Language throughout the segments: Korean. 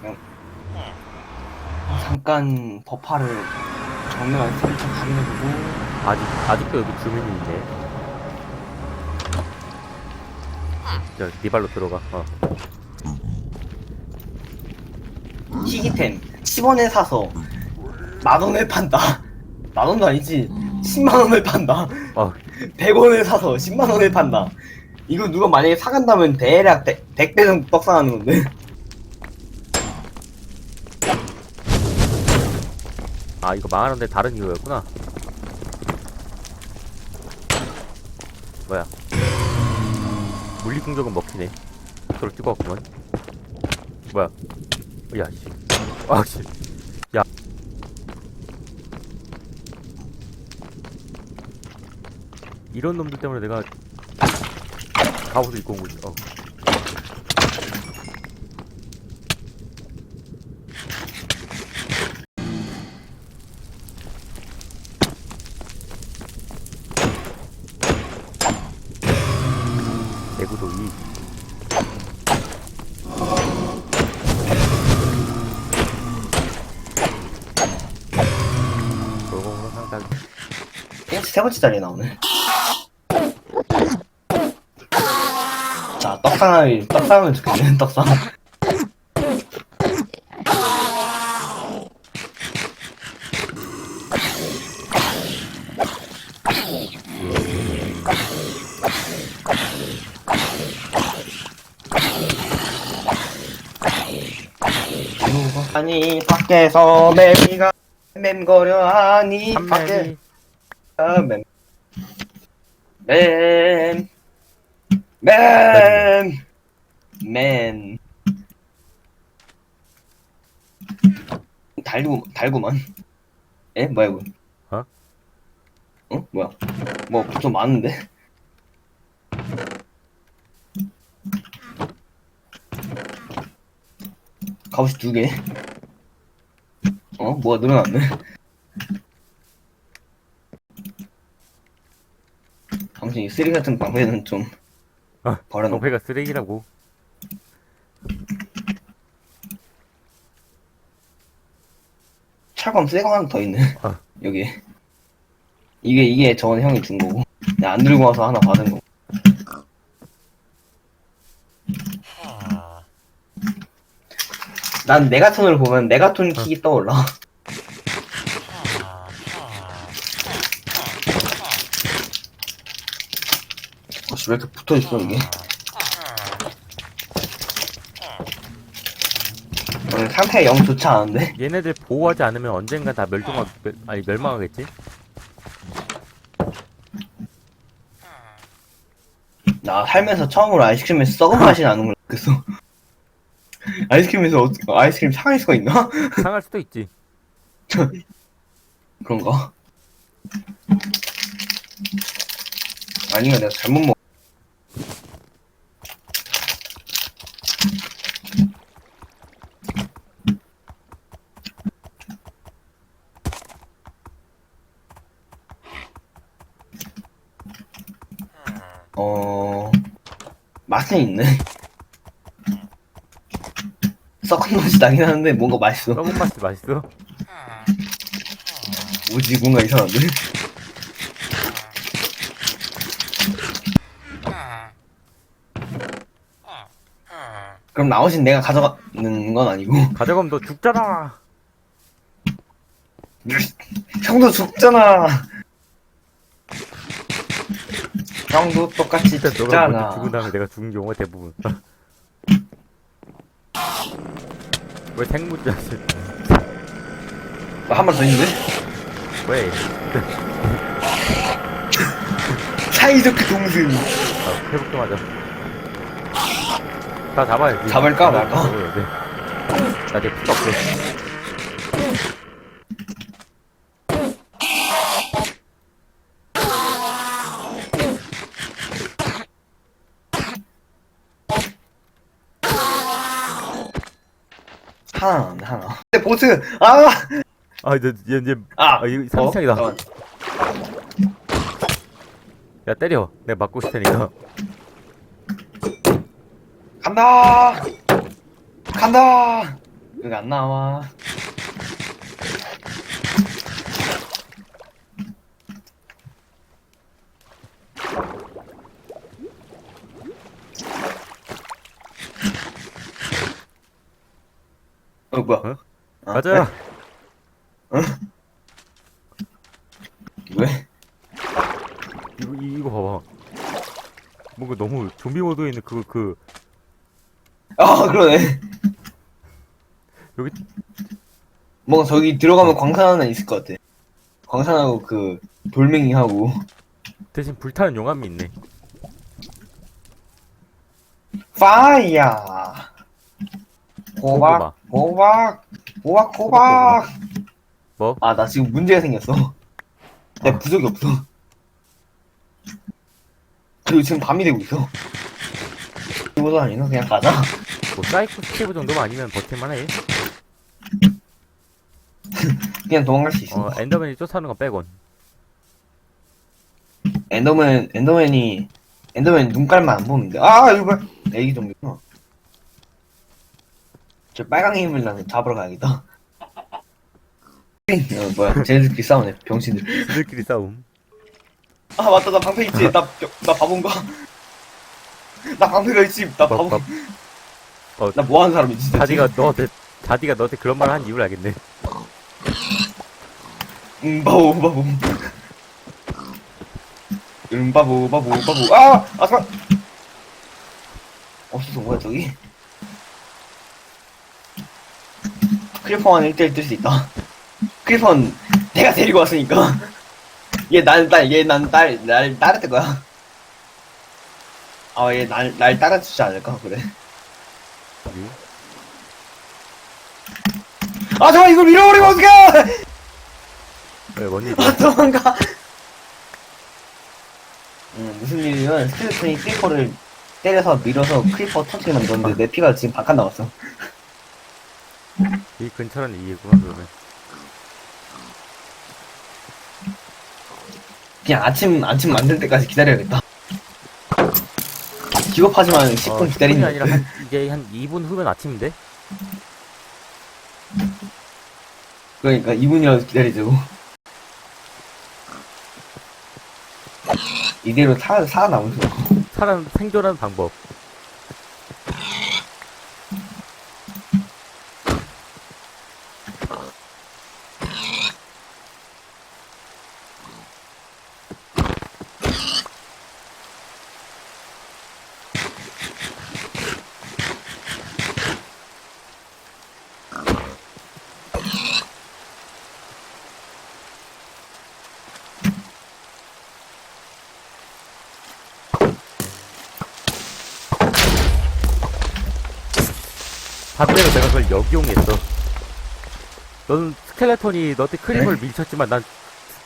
그냥 잠깐 버파를 정면 센터 확인해보고 아직 아직도 여기 주민이 있네. 자, 네 발로 들어가. 어. 희귀템 10원에 사서 만원에 판다. 만원도 아니지 10만원에 판다. 어, 100원에 사서 10만원에 판다. 이거 누가 만약에 사간다면 대략 100, 100배 정도 떡상하는 건데 아 이거 망하는데 다른 이유였구나. 뭐야? 물리 공격은 먹히네. 서로 찍어왔구만. 뭐야? 야 씨. 아 씨. 야. 이런 놈들 때문에 내가 갑옷을 입고 온 거지. 어. 세 번째 자리에 나오네. 자 떡상을 떡상을 좋겠네 떡상. 아니 밖에서 매미가 맴거려 아니 밖에 맨, 맨, 맨, 맨. 달구, 달구만. 에? 뭐야, 이거? 어? 어? 뭐야? 뭐, 좀 많은데? 갑옷이 두 개. 어? 뭐가 늘어났네? 당신 이 쓰레기 같은 방패는 좀 아, 버려놓고. 방패가 쓰레기라고. 차검 새거 하나 더 있네. 아. 여기 이게 이게 저번에 형이 준 거고. 내가 안 들고 와서 하나 받은 거. 난 메가톤을 보면 메가톤 킥이 떠올라 어씨 왜 이렇게 붙어있어 이게 오늘 상태가 영 좋지 않은데 얘네들 보호하지 않으면 언젠가 다 멸종하, 멸, 아니 멸망하겠지? 나 살면서 처음으로 아이스크림에서 썩은 맛이 나는 걸 느꼈어. 아이스크림에서 어떻게, 아이스크림 상할 수가 있나? 상할 수도 있지. 그런가? 아니면 내가 잘못 먹, 어, 맛은 있네. 썩은 맛이 나긴 하는데 뭔가 맛있어. 썩은 맛이 맛있어. 뭐지 뭔가 이상한데? 그럼 나머진 내가 가져가는 건 아니고 가져가면 너 죽잖아. 형도 죽잖아 형도 똑같이 진짜 너가 먼저 죽잖아 죽은 다음에 내가 죽은 경우가 대부분. 왜 생문자지? 한번 더 있는데? 왜? 사이좋게 동승 아, 회복 좀 하자. 다 잡아야지. 잡을까, 다 말까? 잡아야 돼. 나 이제 필요 없어. 하나 남았네 하나 근데 보스 아! 아, 이제, 이제, 이제, 아! 아, 이거 삼창이다. 잠깐만. 야, 때려. 내가 맞고 있을 테니까. 간다 간다 여기 안 나와. 어, 뭐야? 어? 아, 가자. 왜? 이거 이- 이거 봐봐. 뭔가 너무 좀비 모드에 있는 그거 그 아, 그러네. 여기 뭔가 저기 들어가면 광산 하나 있을 것 같아. 광산하고 그 돌멩이하고 대신 불타는 용암이 있네. 파이야. 호박, 호박, 호박, 호박. 뭐? 아, 나 지금 문제가 생겼어. 내 아. 부적이 없어. 그리고 지금 밤이 되고 있어. 이거도 아니나? 그냥 가자. 뭐 사이코 스케브 정도만 아니면 버틸만해. 그냥 도망갈 수 있어. 어 엔더맨이 쫓아오는 건 빼곤. 엔더맨, 엔더맨이, 엔더맨 눈깔만 안 돼. 아, 이거 뭐야. 애기 좀비구나. 저 빨강 힘을 나는 잡으러 가야겠다. 어, 뭐야. 쟤네들끼리 싸우네. 병신들. 그들끼리 싸움. 아, 맞다. 나 방패 있지. 나, 병- 나 바본가? 나 방패가 있지. 나 바보. 밥, 어, 나 뭐 하는 사람이지, 진짜. 자디가 너한테 자디가 너한테 그런 말한 이유를 알겠네. 음, 바보, 바보. 음, 바보, 바보, 바보. 아! 아, 잠깐! 없어서 뭐야, 저기? 크리퍼만 1대1 뜰 수 있다. 크리퍼는 내가 데리고 왔으니까. 얘 날, 날, 얘 난, 날, 날 따랐을 거야. 아, 얘 날, 날 따라주지 않을까, 그래. 아, 잠깐, 이걸 밀어버리면 어떡해! 왜뭔 아, 일이야? 도망가. 음, 무슨 일이면 스켈레톤이 크리퍼를 때려서 밀어서 크리퍼 터지게 만들었는데 내 피가 지금 반칸 나왔어. 이 근처는 이게구나 그러면. 그냥 아침, 아침 만들 때까지 기다려야겠다. 기겁하지만 10분 어, 기다리는 10분이 아니라 한, 이제 한 2분 후면 아침인데? 그러니까 2분이라도 기다리자고. 이대로 살, 살아남을 수 없어. 사람 생존하는 방법. 반대로 내가 그걸 역이용했어. 너는 스켈레톤이 너한테 크리퍼를 밀쳤지만 난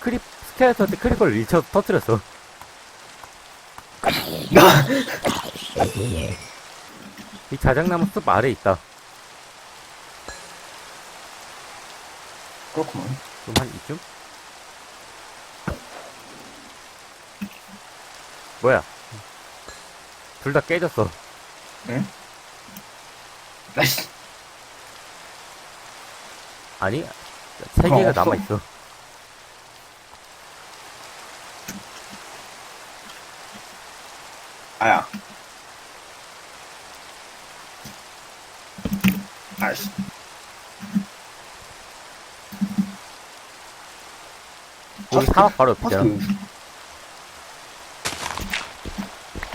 크리, 스켈레톤한테 크리퍼를 밀쳐 터뜨렸어. 나, 이 자작나무 숲 아래 있다. 그렇구만. 좀한 이쯤? 뭐야? 둘 다 깨졌어. 나이씨. 아니, 세 어, 개가 없어. 남아 있어. 아야. 아이씨. 여기 사막 바로 옆이잖아. 허스크.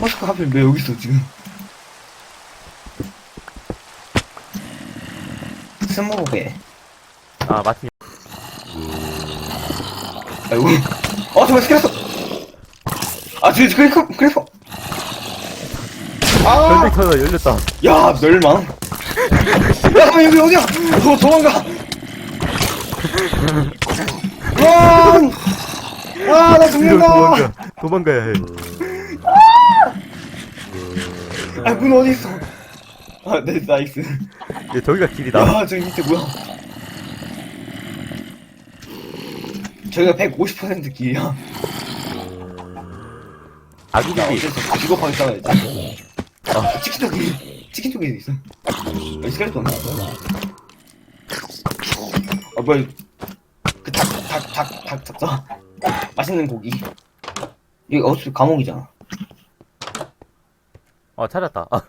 허스크 하필 왜 여기 있어, 지금? 스모게. 아, 마침 아이고. 어, 정말 스켰어! 아, 저, 그래퍼, 그래퍼! 아! 전쟁터가 열렸다. 야, 멸망. 야, 여기 어디야? 도, 도망가. 런! 아, 나 뒤로 죽는다! 도망가. 도망가야 해. 아, 문 어디 있어? 아, 네, 나이스. 얘 저기가 길이다. 야, 저기 밑에 뭐야? 저희가 150% 길이야. 아기 야, 집이 어쩔 수 없어. 직업하게 싸워야지. 아, 치킨 쪽에, 치킨 쪽에 있어. 여기 스켈레톤. 뭐야 그닭닭 닭 닭 닭 맛있는 고기 여기 어차피 감옥이잖아 어, 찾았다. 아,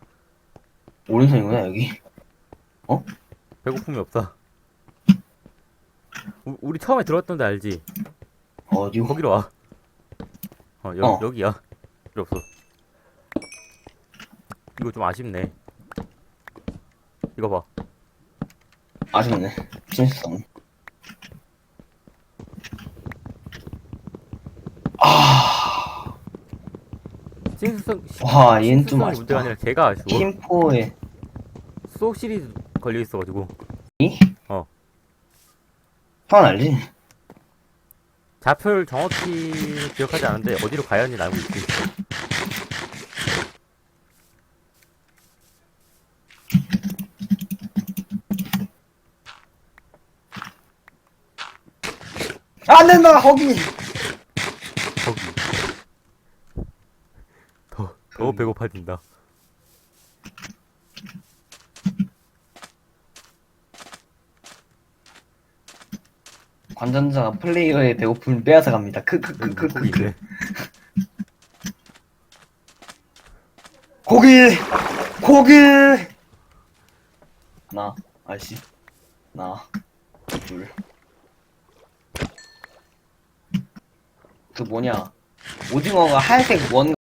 오른손이구나 여기 배고픔이 없다. 우, 우리 처음에 들어왔던 데 알지? 어디고 거기로 와. 어, 여, 어. 여기야. 필요 없어. 이거 좀 아쉽네. 이거 봐. 아쉽네 진실성 아 신수성, 와, 얘는 좀 신수성이 아쉽다. 문제가 아니라 걔가 아쉬워. 팀포에 수옥 시리즈 걸려 있어가지고. 이? 어. 형은 알지? 좌표를 정확히 기억하지 않는데 어디로 가야 하는지 알고 있지. 안 된다 거기. 더, 더 배고파진다. 관전자가 플레이어의 배고픔을 빼앗아 갑니다. 크크크크크 있네. 고기 고기 하나 아저씨. 하나 둘그 그 뭐냐. 오징어가 하얀색 원